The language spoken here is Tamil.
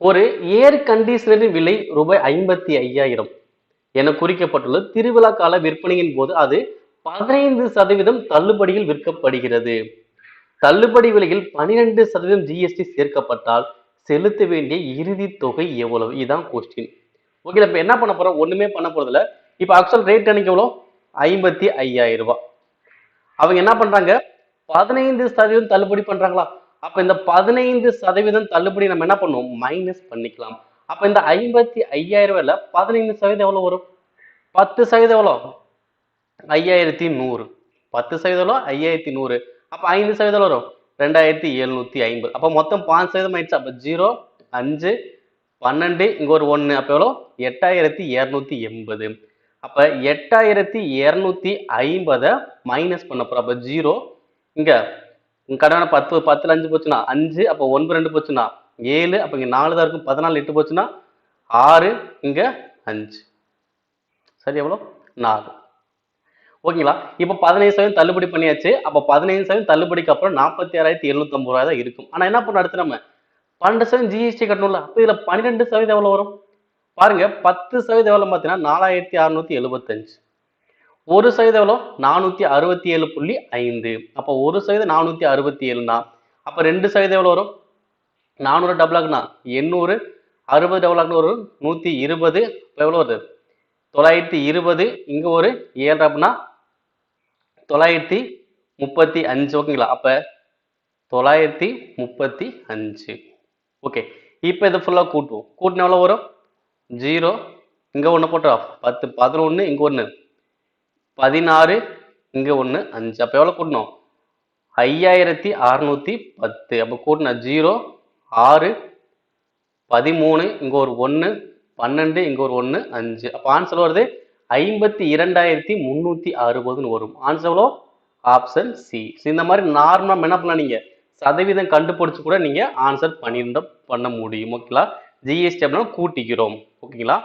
ஒரு ஏர் கண்டிஷனரின் விலை ரூபாய் ஐம்பத்தி ஐயாயிரம் என குறிக்கப்பட்டுள்ளது. திருவிழா கால விற்பனையின் போது அது பதினைந்து சதவீதம் தள்ளுபடியில் விற்கப்படுகிறது. தள்ளுபடி விலையில் பனிரெண்டு சதவீதம் ஜிஎஸ்டி சேர்க்கப்பட்டால் செலுத்த வேண்டிய இறுதி தொகை எவ்வளவு? இதுதான் கொஸ்டின் ஓகே இப்ப என்ன பண்ண போறோம்? ஒண்ணுமே பண்ண போறதில்ல இப்ப ஆக்சுவல் ரேட் அன்னைக்கு எவ்வளோ? ஐம்பத்தி ஐயாயிரம் ரூபாய். அவங்க என்ன பண்றாங்க? பதினைந்து சதவீதம் தள்ளுபடி பண்றாங்களா? அப்ப இந்த பதினைந்து சதவீதம் தள்ளுபடி நம்ம என்ன பண்ணுவோம்? மைனஸ் பண்ணிக்கலாம். அப்ப இந்த ஐம்பத்தி ஐயாயிரம் ரூபாயில பதினைந்து சதவீதம் எவ்வளவு வரும்? பத்து சதவீதம் எவ்வளோ ஐயாயிரத்தி நூறு. பத்து சதவீதம் எவ்வளோ ஐயாயிரத்தி நூறு. அப்போ ஐந்து சதவீதம் வரும்? ரெண்டாயிரத்தி எழுநூத்தி ஐம்பது. அப்போ மொத்தம் பாஞ்சு சதவீதம் ஆயிடுச்சு. அப்போ ஜீரோ அஞ்சு பன்னெண்டு இங்கே ஒரு ஒன்று அப்போ எவ்வளோ எட்டாயிரத்தி இரநூத்தி எண்பது. அப்போ எட்டாயிரத்தி இரநூத்தி ஐம்பதை மைனஸ் பண்ண போகிறோம் அப்போ ஜீரோ இங்கே உங்க கடனை பத்து பத்துல அஞ்சு போச்சுன்னா அஞ்சு அப்ப ஒன்பது ரெண்டு போச்சுன்னா ஏழு அப்ப இங்க நாலு தான் இருக்கும் பதினாலு எட்டு போச்சுன்னா ஆறு இங்க அஞ்சு. சரி எவ்வளோ நாலு. ஓகேங்களா? இப்போ பதினைந்து சதவீதம் தள்ளுபடி பண்ணியாச்சு. அப்போ பதினைந்து சதவீதம் தள்ளுபடிக்கு அப்புறம் நாற்பத்தி ஆறாயிரத்தி எழுநூத்தம்பது ரூபாய் தான் இருக்கும். ஆனால் என்ன பண்ண அடுத்து நம்ம? பன்னெண்டு சதவீதம் ஜிஎஸ்டி கட்டணும்ல. அப்போ இதில் பன்னிரெண்டு சதவீதம் எவ்வளோ வரும்? பாருங்க பத்து சதவீதம் எவ்வளோ பார்த்தீங்கன்னா நாலாயிரத்தி அறுநூத்தி எழுபத்தஞ்சு. ஒரு சதவீதம் எவ்வளோ நானூற்றி அறுபத்தி ஏழு புள்ளி ஐந்து. அப்போ ஒரு சதவீதம் நானூற்றி அறுபத்தி ஏழுனா அப்போ ரெண்டு சதவீதம் எவ்வளோ வரும்? நானூறு டபுள் ஆகுனா எண்ணூறு. அறுபது டபுள் ஆகுனா வரும் நூற்றி இருபது. இப்போ எவ்வளோ வருது? தொள்ளாயிரத்தி இருபது. இங்கே ஒரு ஏழு அப்படின்னா தொள்ளாயிரத்தி முப்பத்தி அஞ்சு. ஓகேங்களா? அப்போ தொள்ளாயிரத்தி முப்பத்தி அஞ்சு. ஓகே. இப்போ இதை ஃபுல்லாக கூட்டுவோம். கூட்டினா எவ்வளோ வரும்? ஜீரோ. இங்கே ஒன்று போட்டா பத்து பதினொன்று இங்கே ஒன்று பதினாறு இங்கே ஒன்று அஞ்சு. அப்போ எவ்வளோ கூட்டணும் ஐயாயிரத்தி அறநூற்றி பத்து. அப்போ கூட்டினா ஜீரோ ஆறு பதிமூணு இங்கே ஒரு ஒன்று பன்னெண்டு இங்கே ஒரு ஒன்று அஞ்சு. அப்போ ஆன்சர் வருது ஐம்பத்தி இரண்டாயிரத்தி முந்நூற்றி அறுபதுன்னு வரும். ஆன்சர் எவ்வளோ ஆப்ஷன் சி இந்த மாதிரி நார்மலாக என்ன பண்ணலாம் நீங்கள் சதவீதம் கண்டுபிடிச்சு கூட நீங்கள் ஆன்சர் பண்ணியிருந்த பண்ண முடியும். ஓகேங்களா ஜிஎஸ்டி அப்படின்னா கூட்டிக்கிறோம். ஓகேங்களா